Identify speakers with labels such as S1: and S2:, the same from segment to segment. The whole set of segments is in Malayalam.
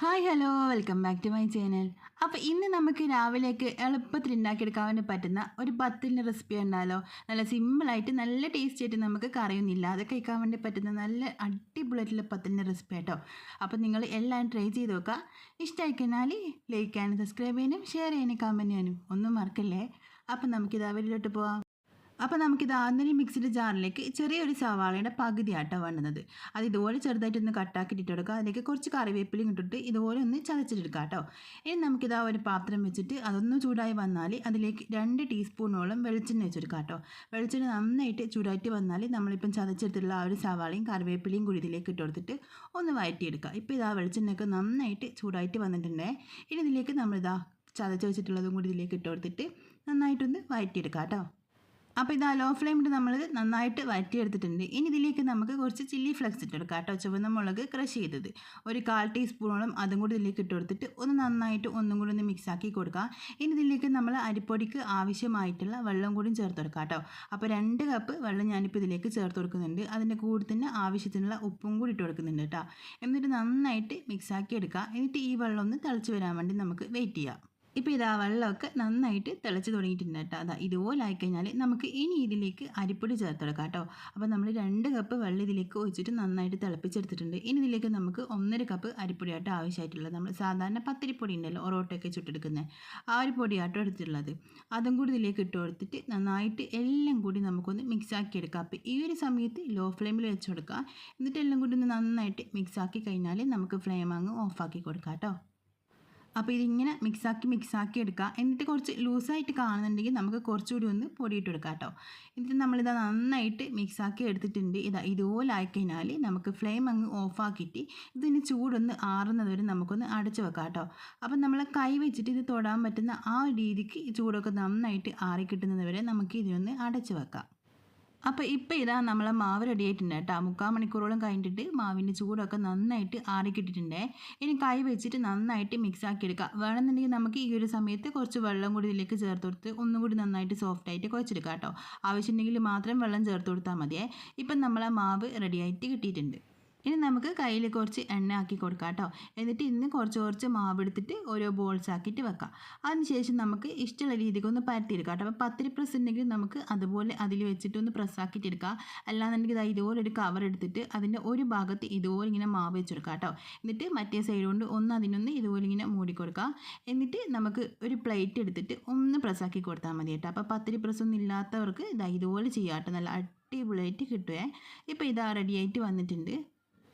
S1: Hi hello welcome back to my channel അപ്പോൾ ഇന്ന് നമുക്ക് രാവിലേക്ക് എളുപ്പത്തിൽ ഉണ്ടാക്കിയെടുക്കാൻ പറ്റുന്ന ഒരു പത്തിന്റെ റെസിപ്പി ഉണ്ടല്ലോ. നല്ല സിമ്പിളായിട്ട് നല്ല ടേസ്റ്റി ആയിട്ട് നമുക്ക് കറിയൊന്നുമില്ല. അത് കഴിക്കാൻ വേണ്ടി പറ്റുന്ന നല്ല അടിപൊളിയായിട്ടുള്ള പത്തിന്റെ റെസിപ്പി കേട്ടോ അപ്പോൾ നിങ്ങൾ എല്ലാം ട്രൈ ചെയ്ത് നോക്കുക. ഇഷ്ടമായി ലൈക്ക് ചെയ്യാനും സബ്സ്ക്രൈബ് ചെയ്യാനും ഷെയർ ചെയ്യാനും കമന്റ് ചെയ്യാനും ഒന്നും മറക്കല്ലേ? അപ്പോൾ നമുക്കിത് അവരിലോട്ട് പോവാം. അപ്പോൾ നമുക്കിത് ആദ്യം മിക്സിയുടെ ജാറിലേക്ക് ചെറിയൊരു സവാളയുടെ പകുതി വേണ്ടുന്നത് അത് ഇതുപോലെ ചെറുതായിട്ടൊന്ന് കട്ടാക്കിയിട്ട് കൊടുക്കുക അതിലേക്ക് കുറച്ച് കറിവേപ്പിലയും ഇട്ടിട്ട് ഇതുപോലെ ഒന്ന് ചതച്ചിട്ടെടുക്കുക കേട്ടോ ഇനി നമുക്കിത് ആ ഒരു പാത്രം വെച്ചിട്ട് അതൊന്ന് ചൂടായി വന്നാൽ അതിലേക്ക് രണ്ട് ടീസ്പൂണോളം വെളിച്ചെണ്ണ വെച്ചെടുക്കുക കേട്ടോ വെളിച്ചെണ്ണ നന്നായിട്ട് ചൂടായിട്ട് വന്നാൽ നമ്മളിപ്പം ചതച്ചെടുത്തിട്ടുള്ള ആ ഒരു സവാളയും കറിവേപ്പിലയും കൂടി ഇതിലേക്ക് ഇട്ട് കൊടുത്തിട്ട് ഒന്ന് വഴറ്റിയെടുക്കുക. ഇതാ വെളിച്ചെണ്ണയൊക്കെ നന്നായിട്ട് ചൂടായിട്ട് വന്നിട്ടുണ്ടേ. ഇനി ഇതിലേക്ക് നമ്മളിതാ ചതച്ച് വെച്ചിട്ടുള്ളതും കൂടി ഇതിലേക്ക് ഇട്ട് കൊടുത്തിട്ട് നന്നായിട്ടൊന്ന് വഴറ്റിയെടുക്കാം കേട്ടോ അപ്പോൾ ഇത് ലോ ഫ്ലെയിമിൽ നമ്മൾ നന്നായിട്ട് വഴറ്റിയെടുത്തിട്ടുണ്ട്. ഇനി ഇതിലേക്ക് നമുക്ക് കുറച്ച് ചില്ലി ഫ്ലെക്സ് ഇട്ട് കൊടുക്കാം കേട്ടോ. ചുവന്ന മുളക് ക്രഷ് ചെയ്തത്. ഒരു കാൽ ടീസ്പൂണോളം അതും കൂടി ഇതിലേക്ക് ഇട്ട് കൊടുത്തിട്ട് ഒന്ന് നന്നായിട്ട് ഒന്നും കൂടി ഒന്ന് മിക്സ് ആക്കി കൊടുക്കുക ഇനി ഇതിലേക്ക് നമ്മൾ അരിപ്പൊടിക്ക് ആവശ്യമായിട്ടുള്ള വെള്ളം കൂടി ചേർത്ത് കൊടുക്കാം കേട്ടോ. അപ്പോൾ രണ്ട് കപ്പ് വെള്ളം ഞാനിപ്പോൾ ഇതിലേക്ക് ചേർത്ത് കൊടുക്കുന്നുണ്ട്. അതിന്റെ കൂടെ തന്നെ ആവശ്യത്തിനുള്ള ഉപ്പും കൂടി ഇട്ട് കൊടുക്കുന്നുണ്ട് കേട്ടോ. എന്നിട്ട് നന്നായിട്ട് മിക്സ് ആക്കി എടുക്കുക എന്നിട്ട് ഈ വെള്ളം ഒന്ന് തിളച്ച് വരാൻ വേണ്ടി നമുക്ക് വെയിറ്റ് ചെയ്യാം. ഇപ്പോൾ ഇതാ വെള്ളമൊക്കെ നന്നായിട്ട് തിളച്ച് തുടങ്ങിയിട്ടുണ്ട് കേട്ടോ. അതാ ഇതുപോലെ ആയിക്കഴിഞ്ഞാൽ നമുക്ക് ഇനി ഇതിലേക്ക് അരിപ്പൊടി ചേർത്ത് കൊടുക്കാം കേട്ടോ. അപ്പോൾ നമ്മൾ രണ്ട് കപ്പ് വെള്ളം ഇതിലേക്ക് ഒഴിച്ചിട്ട് നന്നായിട്ട് തിളപ്പിച്ചെടുത്തിട്ടുണ്ട്. ഇനി ഇതിലേക്ക് നമുക്ക് ഒന്നര കപ്പ് അരിപ്പൊടിയായിട്ട് ആവശ്യമായിട്ടുള്ളത്. നമ്മൾ സാധാരണ പത്തിരിപ്പൊടി ഉണ്ടല്ലോ ഒറോട്ടയൊക്കെ ചുട്ടെടുക്കുന്നത് ആ ഒരു പൊടിയാട്ടോ എടുത്തിട്ടുള്ളത്. അതും കൂടി ഇതിലേക്ക് ഇട്ട് കൊടുത്തിട്ട് നന്നായിട്ട് എല്ലാം കൂടി നമുക്കൊന്ന് മിക്സ് ആക്കി എടുക്കാം. അപ്പോൾ ഈ ഒരു സമയത്ത് ലോ ഫ്ലെയിമിൽ വെച്ച് കൊടുക്കുക എന്നിട്ട് എല്ലാം കൂടി ഒന്ന് നന്നായിട്ട് മിക്സ് ആക്കി കഴിഞ്ഞാൽ നമുക്ക് ഫ്ലെയിം അങ്ങ് ഓഫാക്കി കൊടുക്കാം കേട്ടോ. അപ്പോൾ ഇതിങ്ങനെ മിക്സാക്കി മിക്സാക്കി എടുക്കുക. എന്നിട്ട് കുറച്ച് ലൂസായിട്ട് കാണുന്നുണ്ടെങ്കിൽ നമുക്ക് കുറച്ചുകൂടി ഒന്ന് പൊടിയിട്ട് എടുക്കാം കേട്ടോ എന്നിട്ട് നമ്മളിത് നന്നായിട്ട് മിക്സാക്കി എടുത്തിട്ടുണ്ട്. ഇതാ ഇതുപോലെ ആയിക്കഴിഞ്ഞാൽ നമുക്ക് ഫ്ലെയിം അങ്ങ് ഓഫാക്കിയിട്ട് ഇതിന് ചൂടൊന്ന് ആറുന്നത് വരെ നമുക്കൊന്ന് അടച്ചു വെക്കാം കേട്ടോ അപ്പം നമ്മൾ കൈ വെച്ചിട്ട് ഇത് തൊടാൻ പറ്റുന്ന ആ രീതിക്ക് ചൂടൊക്കെ നന്നായിട്ട് ആറി കിട്ടുന്നത് വരെ നമുക്ക് ഇതിനൊന്ന് അടച്ചു വെക്കാം. അപ്പോൾ ഇപ്പോൾ ഇതാ നമ്മളെ മാവ് റെഡി ആയിട്ടുണ്ട് കേട്ടോ. മുക്കാൽ മണിക്കൂറോളം കഴിഞ്ഞിട്ട് മാവിന്റെ ചൂടൊക്കെ നന്നായിട്ട് ആറിക്കിട്ടിട്ടുണ്ട്. ഇനി കൈ വെച്ചിട്ട് നന്നായിട്ട് മിക്സ് ആക്കി എടുക്കുക വേണമെന്നുണ്ടെങ്കിൽ നമുക്ക് ഈ ഒരു സമയത്ത് കുറച്ച് വെള്ളം കൂടി ഇതിലേക്ക് ചേർത്ത് കൊടുത്ത് ഒന്നും കൂടി നന്നായിട്ട് സോഫ്റ്റ് ആയിട്ട് കുഴച്ചെടുക്കാം കേട്ടോ. ആവശ്യമുണ്ടെങ്കിൽ മാത്രം വെള്ളം ചേർത്ത് കൊടുത്താൽ മതിയേ. ഇപ്പം നമ്മളെ മാവ് റെഡി ആയിട്ട് കിട്ടിയിട്ടുണ്ട്. ഇനി നമുക്ക് കയ്യിൽ കുറച്ച് എണ്ണ ആക്കി കൊടുക്കാം കേട്ടോ. എന്നിട്ട് ഇന്ന് കുറച്ച് കുറച്ച് മാവെടുത്തിട്ട് ഓരോ ബോൾസ് ആക്കിയിട്ട് വെക്കാം. അതിനുശേഷം നമുക്ക് ഇഷ്ടമുള്ള രീതിക്ക് ഒന്ന് പരത്തിയെടുക്കാം കേട്ടോ. അപ്പോൾ പത്തിരി പ്രസ് ഉണ്ടെങ്കിൽ നമുക്ക് അതുപോലെ അതിൽ വെച്ചിട്ട് ഒന്ന് പ്രസ് ആക്കിയിട്ട് എടുക്കാം. അല്ലാന്നുണ്ടെങ്കിൽ ഇതുപോലെ ഒരു കവർ എടുത്തിട്ട് അതിന്റെ ഒരു ഭാഗത്ത് ഇതുപോലെ ഇങ്ങനെ മാവ് വെച്ചെടുക്കാം കേട്ടോ. എന്നിട്ട് മറ്റേ സൈഡ് കൊണ്ട് ഒന്ന് അതിനൊന്ന് ഇതുപോലെ ഇങ്ങനെ മൂടിക്കൊടുക്കാം എന്നിട്ട് നമുക്ക് ഒരു പ്ലേറ്റ് എടുത്തിട്ട് ഒന്ന് പ്രസ് ആക്കി കൊടുത്താൽ മതി കേട്ടോ. അപ്പോൾ പത്തിരി പ്രസ് ഒന്നും ഇല്ലാത്തവർക്ക് ഇതാ ഇതുപോലെ ചെയ്യാം കേട്ടോ. നല്ല അടിപൊളിയായിട്ട് കിട്ടുമേ ഇപ്പോൾ ഇതാ റെഡി ആയിട്ട് വന്നിട്ടുണ്ട്.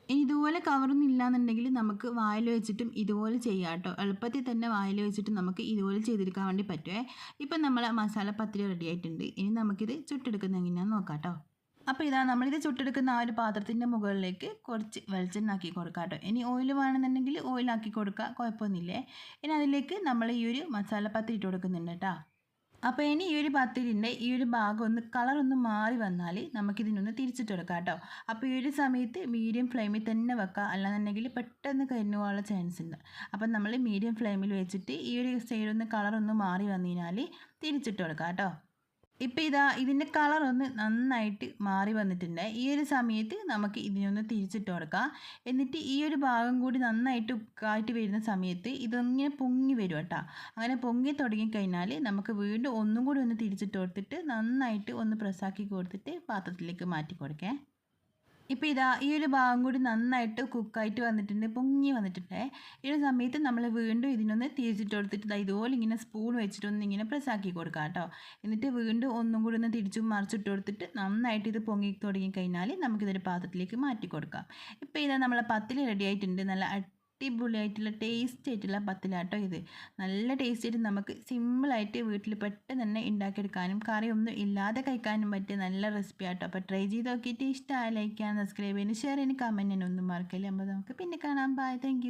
S1: ഇതുപോലെ കവറൊന്നും ഇല്ലാന്നുണ്ടെങ്കിൽ നമുക്ക് വായിൽ വെച്ചിട്ടും ഇതുപോലെ ചെയ്യാം കേട്ടോ എളുപ്പത്തിൽ തന്നെ വായിൽ വെച്ചിട്ട് നമുക്ക് ഇതുപോലെ ചെയ്തെടുക്കാൻ വേണ്ടി പറ്റുമേ ഇപ്പം നമ്മൾ മസാല പത്തിരി റെഡി ആയിട്ടുണ്ട്. ഇനി നമുക്കിത് ചുട്ടെടുക്കുന്ന എങ്ങനെയാണെന്ന് നോക്കാം കേട്ടോ അപ്പോൾ ഇതാ നമ്മളിത് ചുട്ടെടുക്കുന്ന ആ ഒരു പാത്രത്തിന്റെ മുകളിലേക്ക് കുറച്ച് വെളിച്ചെണ്ണ ആക്കി കൊടുക്കാം കേട്ടോ ഇനി ഓയിൽ വേണമെന്നുണ്ടെങ്കിൽ ഓയിലാക്കി കൊടുക്കുക കുഴപ്പമൊന്നുമില്ലേ? ഇനി അതിലേക്ക് നമ്മൾ ഈ ഒരു മസാല പത്തിരി ഇട്ട് കൊടുക്കുന്നുണ്ട് കേട്ടോ. അപ്പോൾ ഇനി ഈ ഒരു പത്തിരിന്റെ ഈ ഒരു ഭാഗം ഒന്ന് കളർ ഒന്ന് മാറി വന്നാൽ നമുക്കിതിനൊന്ന് തിരിച്ചിട്ട് കൊടുക്കാം കേട്ടോ. അപ്പോൾ ഈ ഒരു സമയത്ത് മീഡിയം ഫ്ലെയിമിൽ തന്നെ വെക്കുക അല്ലാന്നുണ്ടെങ്കിൽ പെട്ടെന്ന് കരിഞ്ഞുപോകാനുള്ള ചാൻസ് ഉണ്ട്. അപ്പം നമ്മൾ മീഡിയം ഫ്ലെയിമിൽ വെച്ചിട്ട് ഈ ഒരു സൈഡൊന്ന് കളർ ഒന്ന് മാറി വന്നു കഴിഞ്ഞാൽ തിരിച്ചിട്ട് കൊടുക്കാം കേട്ടോ. ഇപ്പം ഇതാ ഇതിന്റെ കളർ ഒന്ന് നന്നായിട്ട് മാറി വന്നിട്ടുണ്ട്. ഈ ഒരു സമയത്ത് നമുക്ക് ഇതിനൊന്ന് തിരിച്ചിട്ട് കൊടുക്കാം. എന്നിട്ട് ഈ ഒരു ഭാഗം കൂടി നന്നായിട്ട് ഉക്കായിട്ട് വരുന്ന സമയത്ത് ഇതൊന്നിങ്ങനെ പൊങ്ങി വരും കേട്ടോ. അങ്ങനെ പൊങ്ങി തുടങ്ങിക്കഴിഞ്ഞാൽ നമുക്ക് വീണ്ടും ഒന്നും കൂടി ഒന്ന് തിരിച്ചിട്ട് കൊടുത്തിട്ട് നന്നായിട്ട് ഒന്ന് പ്രസ്സാക്കി കൊടുത്തിട്ട് പാത്രത്തിലേക്ക് മാറ്റി കൊടുക്കാം. ഇപ്പോൾ ഇതാ ഈ ഒരു ഭാഗം കൂടി നന്നായിട്ട് കുക്കായിട്ട് വന്നിട്ടുണ്ട് പൊങ്ങി വന്നിട്ടുണ്ട്. ഈ ഒരു സമയത്ത് നമ്മൾ വീണ്ടും ഇതിനൊന്ന് തിരിച്ചിട്ട് കൊടുത്തിട്ട് ഇതുപോലെ ഇങ്ങനെ സ്പൂൺ വെച്ചിട്ട് ഒന്ന് ഇങ്ങനെ പ്രസ്സാക്കി കൊടുക്കാം കേട്ടോ. എന്നിട്ട് വീണ്ടും ഒന്നും കൂടി ഒന്ന് തിരിച്ചും മറിച്ചിട്ട് കൊടുത്തിട്ട് നന്നായിട്ട് ഇത് പൊങ്ങി തുടങ്ങി കഴിഞ്ഞാൽ നമുക്കിതൊരു പാത്രത്തിലേക്ക് മാറ്റി കൊടുക്കാം ഇപ്പോൾ ഇതാ നമ്മളെ പത്തിൽ റെഡി ആയിട്ടുണ്ട് നല്ല അടിപൊളിയായിട്ടുള്ള ടേസ്റ്റ് ആയിട്ടുള്ള പത്തിലാട്ടോ ഇത്. നല്ല ടേസ്റ്റ് ആയിട്ട് നമുക്ക് സിമ്പിളായിട്ട് വീട്ടിൽ പെട്ടെന്ന് തന്നെ ഉണ്ടാക്കിയെടുക്കാനും കറിയൊന്നും ഇല്ലാതെ കഴിക്കാനും പറ്റിയ നല്ല റെസിപ്പി ആട്ടോ. അപ്പോൾ ട്രൈ ചെയ്ത് നോക്കിയിട്ട് ഇഷ്ടമായി ലൈക്ക് ചെയ്യാൻ സബ്സ്ക്രൈബ് ചെയ്യാൻ ഷെയർ ചെയ്യാൻ കമന്റ് ഒന്നും മറക്കില്ല. അപ്പോൾ നമുക്ക് പിന്നെ കാണാം. Bye thank